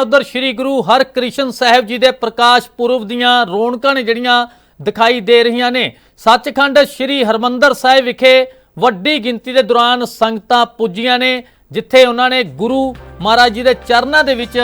ਉਧਰ ਸ੍ਰੀ ਗੁਰੂ ਹਰਕ੍ਰਿਸ਼ਨ ਸਾਹਿਬ ਜੀ ਦੇ ਪ੍ਰਕਾਸ਼ ਪੁਰਬ ਦੀਆਂ ਰੌਣਕਾਂ ਨੇ ਜਿਹੜੀਆਂ ਦਿਖਾਈ ਦੇ ਰਹੀਆਂ ਨੇ, ਸੱਚਖੰਡ ਸ੍ਰੀ ਹਰਮੰਦਰ ਸਾਹਿਬ ਵਿਖੇ ਵੱਡੀ ਗਿਣਤੀ ਦੇ ਦੌਰਾਨ ਸੰਗਤਾਂ ਪੁੱਜੀਆਂ ਨੇ, ਜਿੱਥੇ ਉਹਨਾਂ ਨੇ ਗੁਰੂ ਮਹਾਰਾਜ ਜੀ ਦੇ ਚਰਨਾਂ ਦੇ ਵਿੱਚ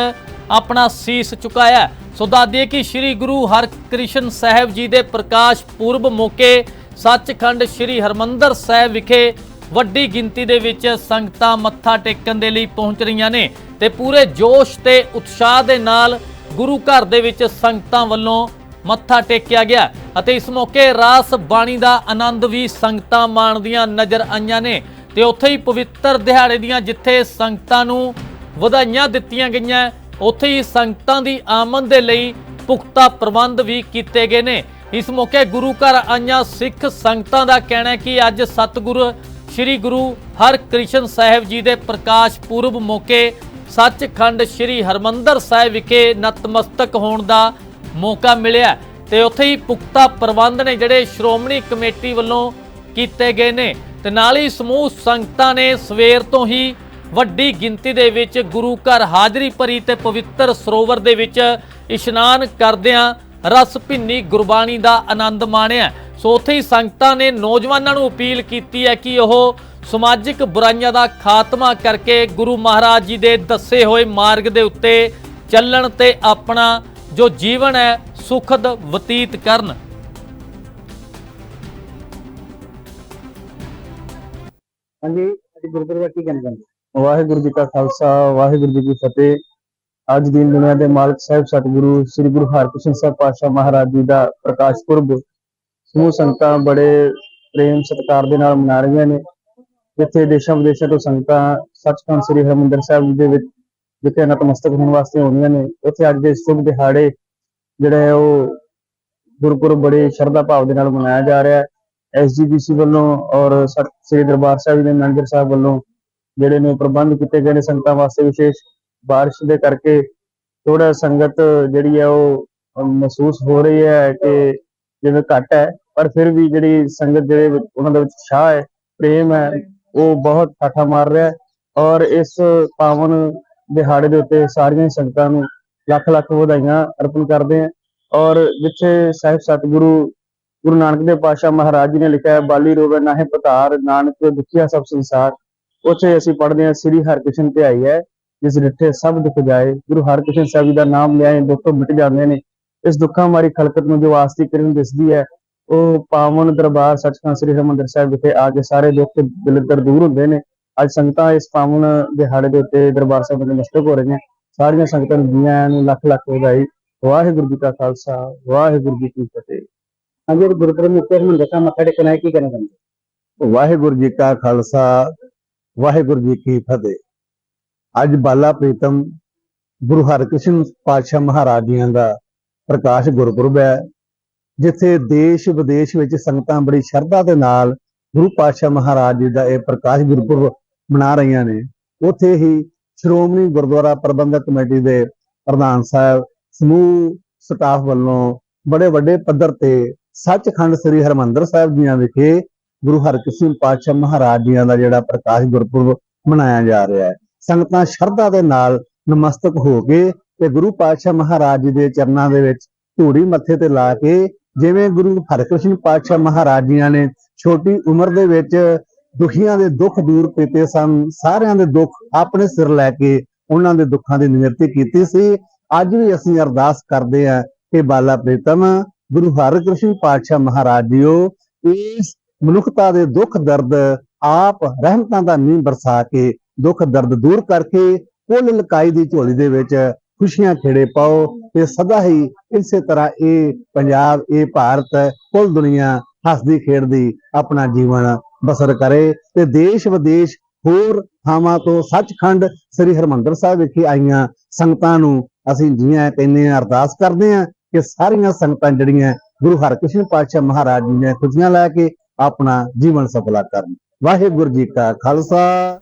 ਆਪਣਾ ਸੀਸ ਝੁਕਾਇਆ ਸੋ ਦੱਸਦੀਏ ਕਿ ਸ੍ਰੀ ਗੁਰੂ ਹਰਕ੍ਰਿਸ਼ਨ ਸਾਹਿਬ ਜੀ ਦੇ ਪ੍ਰਕਾਸ਼ ਪੁਰਬ ਮੌਕੇ ਸੱਚਖੰਡ ਸ੍ਰੀ ਹਰਮੰਦਰ ਸਾਹਿਬ ਵਿਖੇ ਵੱਡੀ ਗਿਣਤੀ ਦੇ ਵਿੱਚ ਸੰਗਤਾਂ ਮੱਥਾ ਟੇਕਣ ਦੇ ਲਈ ਪਹੁੰਚ ਰਹੀਆਂ ਨੇ। ਤੇ ਪੂਰੇ ਜੋਸ਼ ਤੇ ਉਤਸ਼ਾਹ ਦੇ ਨਾਲ ਗੁਰੂ ਘਰ ਦੇ ਵਿੱਚ ਸੰਗਤਾਂ ਵੱਲੋਂ ਮੱਥਾ ਟੇਕਿਆ ਗਿਆ ਅਤੇ ਇਸ ਮੌਕੇ ਰਾਸ ਬਾਣੀ ਦਾ ਆਨੰਦ ਵੀ ਸੰਗਤਾਂ ਮਾਣਦੀਆਂ ਨਜ਼ਰ ਆਈਆਂ ਨੇ ਤੇ ਉੱਥੇ ਹੀ ਪਵਿੱਤਰ ਦਿਹਾੜੇ ਦੀਆਂ ਜਿੱਥੇ ਸੰਗਤਾਂ ਨੂੰ ਵਧਾਈਆਂ ਦਿੱਤੀਆਂ ਗਈਆਂ, ਉੱਥੇ ਹੀ ਸੰਗਤਾਂ ਦੀ ਆਮਦ ਦੇ ਲਈ ਪੁਖਤਾ ਪ੍ਰਬੰਧ ਵੀ ਕੀਤੇ ਗਏ ਨੇ। ਇਸ ਮੌਕੇ ਗੁਰੂ ਘਰ ਆਈਆਂ ਸਿੱਖ ਸੰਗਤਾਂ ਦਾ ਕਹਿਣਾ ਹੈ ਕਿ ਅੱਜ ਸਤਿਗੁਰ ਸ੍ਰੀ ਗੁਰੂ ਹਰਕ੍ਰਿਸ਼ਨ ਸਾਹਿਬ ਜੀ ਦੇ ਪ੍ਰਕਾਸ਼ ਪੁਰਬ ਮੌਕੇ ਸੱਚਖੰਡ ਸ੍ਰੀ ਹਰਮੰਦਰ ਸਾਹਿਬ ਵਿਖੇ ਨਤਮਸਤਕ ਹੋਣ ਦਾ ਮੌਕਾ ਮਿਲਿਆ ਤੇ ਉੱਥੇ ਹੀ ਪੁਖਤਾ ਪ੍ਰਬੰਧ ਨੇ ਜਿਹੜੇ ਸ਼੍ਰੋਮਣੀ ਕਮੇਟੀ ਵੱਲੋਂ ਕੀਤੇ ਗਏ ਨੇ ਤੇ ਨਾਲ ਹੀ ਸਮੂਹ ਸੰਗਤਾਂ ਨੇ ਸਵੇਰ ਤੋਂ ਹੀ ਵੱਡੀ ਗਿਣਤੀ ਦੇ ਵਿੱਚ ਗੁਰੂ ਘਰ ਹਾਜ਼ਰੀ ਭਰੀ ਤੇ ਪਵਿੱਤਰ ਸਰੋਵਰ ਦੇ ਵਿੱਚ ਇਸ਼ਨਾਨ ਕਰਦਿਆਂ ਰਸ ਭਿੰਨੀ ਗੁਰਬਾਣੀ ਦਾ ਆਨੰਦ ਮਾਣਿਆ ਸੋ ਉੱਥੇ ਹੀ ਸੰਗਤਾਂ ਨੇ ਨੌਜਵਾਨਾਂ ਨੂੰ ਅਪੀਲ ਕੀਤੀ ਹੈ ਕਿ ਉਹ ਸਮਾਜਿਕ ਬੁਰਾਈਆਂ ਦਾ ਖਾਤਮਾ ਕਰਕੇ ਗੁਰੂ ਮਹਾਰਾਜ ਜੀ ਦੇ ਦੱਸੇ ਹੋਏ ਮਾਰਗ ਦੇ ਉੱਤੇ ਚੱਲਣ ਤੇ ਆਪਣਾ ਜੋ ਜੀਵਨ ਹੈ, ਸੁਖਦ ਬਤੀਤ ਕਰਨ। ਹਾਂਜੀ, ਅੱਜ ਗੁਰਦੁਆਰਾ ਕੀ ਕਹਿਣਾ ਵਾਹਿਗੁਰੂ ਜੀ ਕਾ ਖਾਲਸਾ, ਵਾਹਿਗੁਰੂ ਜੀ ਕੀ ਫਤਿਹ। ਅੱਜ ਦੀਨ ਦੁਨੀਆ ਦੇ ਮਾਲਕ ਸਾਹਿਬ ਸਤਿਗੁਰੂ ਸ੍ਰੀ ਗੁਰੂ ਹਰਕ੍ਰਿਸ਼ਨ ਸਾਹਿਬ ਪਾਤਸ਼ਾਹ ਮਹਾਰਾਜ ਜੀ ਦਾ ਪ੍ਰਕਾਸ਼ ਪੁਰਬ। ਸਮੂਹ ਸੰਗਤਾਂ ਬੜੇ ਪ੍ਰੇਮ ਸਤਿਕਾਰ ਦੇ ਨਾਲ ਮਨਾ ਰਹੀਆਂ ਨੇ। ਜਿੱਥੇ ਦੇਸ਼ਾਂ ਵਿਦੇਸ਼ਾਂ ਤੋਂ ਸੰਗਤਾਂ ਸੱਚਖੰਡ ਸ੍ਰੀ ਹਰਿਮੰਦਰ ਸਾਹਿਬ ਜੀ ਦੇ ਵਿੱਚ, ਜਿੱਥੇ ਨਤਮਸਤਕ ਹੋਣ ਵਾਸਤੇ ਆਉਂਦੀਆਂ ਨੇ, ਉੱਥੇ ਅੱਜ ਦੇ ਸ਼ੁਭ ਦਿਹਾੜੇ ਜਿਹੜਾ ਹੈ ਉਹ ਗੁਰਪੁਰਬ ਬੜੇ ਸ਼ਰਧਾ ਭਾਵ ਦੇ ਨਾਲ ਮਨਾਇਆ ਜਾ ਰਿਹਾ ਹੈ। ਐਸਜੀਬੀਸੀ ਵੱਲੋਂ ਔਰ ਸ੍ਰੀ ਦਰਬਾਰ ਸਾਹਿਬ ਦੇ ਮੈਨੇਜਰ ਸਾਹਿਬ ਵੱਲੋਂ ਜਿਹੜੇ ਨੇ ਪ੍ਰਬੰਧ ਕੀਤੇ ਗਏ ਨੇ ਸੰਗਤਾਂ ਵਾਸਤੇ ਵਿਸ਼ੇਸ਼। ਬਾਰਿਸ਼ ਦੇ ਕਰਕੇ ਥੋੜਾ ਸੰਗਤ ਜਿਹੜੀ ਹੈ ਉਹ ਮਹਿਸੂਸ ਹੋ ਰਹੀ ਹੈ ਕਿ ਜਿਵੇਂ ਘੱਟ ਹੈ, ਪਰ ਫਿਰ ਵੀ ਜਿਹੜੀ ਸੰਗਤ ਜਿਹੜੇ ਉਹਨਾਂ ਦੇ ਵਿੱਚ ਉਤਸ਼ਾਹ ਹੈ, ਪ੍ਰੇਮ ਹੈ ਉਹ ਬਹੁਤ ਠਾਠਾ ਮਾਰ ਰਿਹਾ ਹੈ ਔਰ ਇਸ ਪਾਵਨ ਦਿਹਾੜੇ ਦੇ ਉੱਤੇ ਸਾਰੀਆਂ ਹੀ ਸੰਗਤਾਂ ਨੂੰ ਲੱਖ ਲੱਖ ਵਧਾਈਆਂ ਅਰਪਣ ਕਰਦੇ ਹਾਂ ਔਰ ਜਿੱਥੇ ਸਾਹਿਬ ਸਤਿਗੁਰੂ, ਗੁਰੂ ਨਾਨਕ ਦੇਵ ਪਾਤਸ਼ਾਹ ਮਹਾਰਾਜ ਜੀ ਨੇ ਲਿਖਿਆ ਹੈ, ਬਾਲੀ ਰੋਵੇ ਨਾਹੇ ਪਤਾਰ, ਨਾਨਕ ਦੁਖੀਆ ਸਭ ਸੰਸਾਰ। ਉੱਥੇ ਅਸੀਂ ਪੜ੍ਹਦੇ ਹਾਂ, ਸ੍ਰੀ ਹਰਿਕ੍ਰਿਸ਼ਨ ਧਿਆਈ ਹੈ, ਜਿਸ ਡਿਠੇ ਸਭ ਦੁੱਖ ਜਾਏ। ਗੁਰੂ ਹਰਿਕ੍ਰਿਸ਼ਨ ਸਾਹਿਬ ਜੀ ਦਾ ਨਾਮ ਲਿਆਏ, ਦੁੱਖ ਮਿਟ ਜਾਂਦੇ ਨੇ। ਇਸ ਦੁੱਖਾਂ ਮਾਰੀ ਖਲਕਤ ਨੂੰ ਜੋ ਆਸਤੀ ਕਰਨ ਦਿਸਦੀ ਹੈ ਉਹ ਪਾਵਨ ਦਰਬਾਰ ਸੱਚਖੰਡ ਸ੍ਰੀ ਹਰਿਮੰਦਰ ਸਾਹਿਬ ਵਿਖੇ ਆ ਕੇ ਸਾਰੇ ਦੁੱਖ ਦਿਲਦਰ ਦੂਰ ਹੁੰਦੇ ਨੇ। ਅੱਜ ਸੰਗਤਾਂ ਇਸ ਪਾਵਨ ਦਿਹਾੜੇ ਦੇ ਉੱਤੇ ਦਰਬਾਰ ਸਾਹਿਬ ਦੇ ਨਮਸਤਕ ਹੋ ਰਹੀਆਂ। ਸਾਰੀਆਂ ਸੰਗਤਾਂ ਨੂੰ ਨੂੰ ਲੱਖ ਲੱਖ ਵਧਾਈ। ਵਾਹਿਗੁਰੂ ਜੀ ਕਾ ਖਾਲਸਾ, ਵਾਹਿਗੁਰੂ ਜੀ ਕੀ ਫਤਿਹ। ਹਾਂਜੀ ਅੱਜ ਗੁਰਦੁਆਰਾ ਮੁਖੀ ਸਾਹਿਬ ਮੱਥਾ ਟੇਕਣਾ ਹੈ ਕੀ ਕਹਿਣਾ ਚਾਹੁੰਦੇ? ਵਾਹਿਗੁਰੂ ਜੀ ਕਾ ਖਾਲਸਾ, ਵਾਹਿਗੁਰੂ ਜੀ ਕੀ ਫਤਿਹ। ਅੱਜ ਬਾਲਾ ਪ੍ਰੀਤਮ ਗੁਰੂ ਹਰਕ੍ਰਿਸ਼ਨ ਪਾਤਸ਼ਾਹ ਮਹਾਰਾਜ ਜੀਆਂ ਦਾ ਪ੍ਰਕਾਸ਼ ਗੁਰਪੁਰਬ ਹੈ। ਜਿੱਥੇ ਦੇਸ਼ ਵਿਦੇਸ਼ ਵਿੱਚ ਸੰਗਤਾਂ ਬੜੀ ਸ਼ਰਧਾ ਦੇ ਨਾਲ ਗੁਰੂ ਪਾਤਸ਼ਾਹ ਮਹਾਰਾਜ ਜੀ ਦਾ ਇਹ ਪ੍ਰਕਾਸ਼ ਗੁਰਪੁਰਬ ਮਨਾ ਰਹੀਆਂ ਨੇ। ਉੱਥੇ ਹੀ ਸ਼੍ਰੋਮਣੀ ਗੁਰਦੁਆਰਾ ਪ੍ਰਬੰਧਕ ਕਮੇਟੀ ਦੇ ਪ੍ਰਧਾਨ ਸਾਹਿਬ, ਸਮੂਹ ਸਟਾਫ ਵੱਲੋਂ ਬੜੇ ਵੱਡੇ ਪੱਧਰ ਤੇ ਸੱਚਖੰਡ ਸ੍ਰੀ ਹਰਮੰਦਰ ਸਾਹਿਬ ਜੀਆਂ ਵਿਖੇ ਗੁਰੂ ਹਰਕ੍ਰਿਸ਼ਨ ਪਾਤਸ਼ਾਹ ਮਹਾਰਾਜ ਜੀਆਂ ਦਾ ਜਿਹੜਾ ਪ੍ਰਕਾਸ਼ ਗੁਰਪੁਰਬ ਮਨਾਇਆ ਜਾ ਰਿਹਾ ਹੈ। ਸੰਗਤਾਂ ਸ਼ਰਧਾ ਦੇ ਨਾਲ ਨਮਸਤਕ ਹੋ ਕੇ ਤੇ ਗੁਰੂ ਪਾਤਸ਼ਾਹ ਮਹਾਰਾਜ ਜੀ ਦੇ ਚਰਨਾਂ ਦੇ ਵਿੱਚ ਧੂੜੀ ਮੱਥੇ ਤੇ ਲਾ ਕੇ ਜਿਵੇਂ ਗੁਰੂ ਹਰਕ੍ਰਿਸ਼ਨ ਪਾਤਸ਼ਾਹ ਮਹਾਰਾਜ ਜੀਆਂ ਨੇ ਛੋਟੀ ਉਮਰ ਦੇ ਵਿੱਚ ਦੁਖੀਆਂ ਦੇ ਦੁੱਖ ਦੂਰ ਕੀਤੇ ਸਨ, ਸਾਰਿਆਂ ਦੇ ਦੁੱਖ ਆਪਣੇ ਸਿਰ ਲੈ ਕੇ ਉਹਨਾਂ ਦੇ ਦੁੱਖਾਂ ਦੀ ਨਿਵਰਤੀ ਕੀਤੀ ਸੀ। ਅੱਜ ਵੀ ਅਸੀਂ ਅਰਦਾਸ ਕਰਦੇ ਹਾਂ ਕਿ ਬਾਲਾ ਪ੍ਰੀਤਮ, ਗੁਰੂ ਹਰਕ੍ਰਿਸ਼ਨ ਪਾਤਸ਼ਾਹ ਮਹਾਰਾਜ ਜੀਓ, ਇਸ ਮਨੁੱਖਤਾ ਦੇ ਦੁੱਖ ਦਰਦ ਆਪ ਰਹਿਮਤਾਂ ਦਾ ਮੀਂਹ ਬਰਸਾ ਕੇ ਦੁੱਖ ਦਰਦ ਦੂਰ ਕਰਕੇ ਕੁੱਲ ਲਕਾਈ ਦੀ ਝੋਲੀ ਦੇ ਵਿੱਚ ਖੁਸ਼ੀਆਂ ਖੇੜੇ ਪਾਓ ਤੇ ਸਦਾ ਹੀ ਇਸੇ ਤਰ੍ਹਾਂ ਇਹ ਪੰਜਾਬ, ਇਹ ਭਾਰਤ ਕੁੱਲ ਦੁਨੀਆ ਹੱਸਦੀ, ਖੇਡਦੀ ਆਪਣਾ ਜੀਵਨ ਬਸਰ ਕਰੇ ਤੇ ਦੇਸ਼ ਵਿਦੇਸ਼ ਹੋਰ ਥਾਵਾਂ ਤੋਂ ਸੱਚਖੰਡ ਸ੍ਰੀ ਹਰਮੰਦਰ ਸਾਹਿਬ ਵਿਖੇ ਆਈਆਂ ਸੰਗਤਾਂ ਨੂੰ ਅਸੀਂ ਜੀਆਂ ਕਹਿੰਦੇ ਹਾਂ, ਅਰਦਾਸ ਕਰਦੇ ਹਾਂ ਕਿ ਸਾਰੀਆਂ ਸੰਗਤਾਂ ਜਿਹੜੀਆਂ ਗੁਰੂ ਹਰਕ੍ਰਿਸ਼ਨ ਪਾਤਸ਼ਾਹ ਮਹਾਰਾਜ ਜੀ ਨੇ ਖੁਸ਼ੀਆਂ ਲੈ ਕੇ ਆਪਣਾ ਜੀਵਨ ਸਫਲਾ ਕਰਨ। ਵਾਹਿਗੁਰੂ ਜੀ ਕਾ ਖਾਲਸਾ।